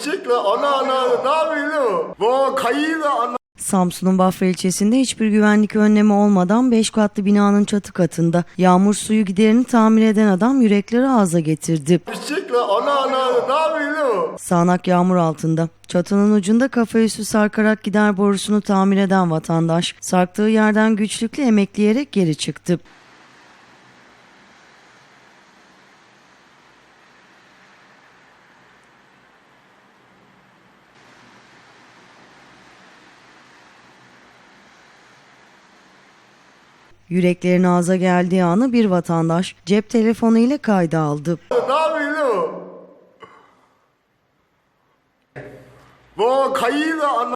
Eşekle ana ana ne yapıyorsun? Bu kayıyla ana. Samsun'un Bafra ilçesinde hiçbir güvenlik önlemi olmadan 5 katlı binanın çatı katında yağmur suyu giderini tamir eden adam yürekleri ağza getirdi. Eşekle ana ana ne yapıyorsun? Sağanak yağmur altında. Çatının ucunda kafa üstü sarkarak gider borusunu tamir eden vatandaş sarktığı yerden güçlükle emekleyerek geri çıktı. Yüreklerin ağza geldiği anı bir vatandaş cep telefonu ile kayda aldı. Bu kayıyla.